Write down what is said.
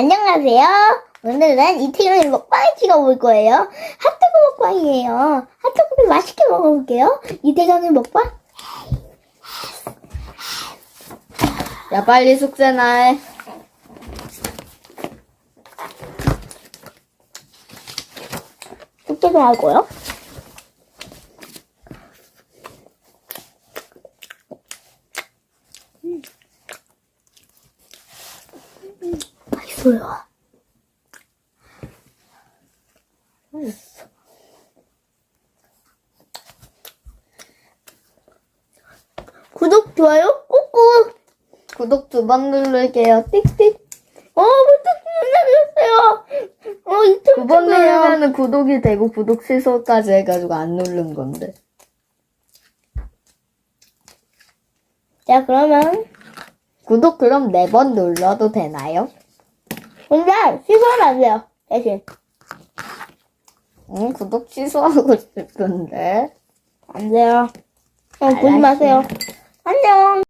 안녕하세요. 오늘은 이태경의 먹방을 찍어볼 거예요. 핫도그 먹방이에요. 핫도그를 맛있게 먹어볼게요. 이태경의 먹방? 야, 빨리 숙제나 해. 숙제 좀 하고요. 맛있어요. 구독, 좋아요, 꾹꾹. 구독 두 번 누를게요. 띡띡. 어, 부탁 눌러주세요. 어, 유튜브 두번 찍어요. 누르면 구독이 되고 구독 취소까지 해가지고 안 누른 건데. 자, 그러면 구독 그럼 네 번 눌러도 되나요? 근데 취소하면 안 돼요. 대신 응, 구독 취소하고 싶은데. 안 돼요. 어, 보지. 마세요. 안녕.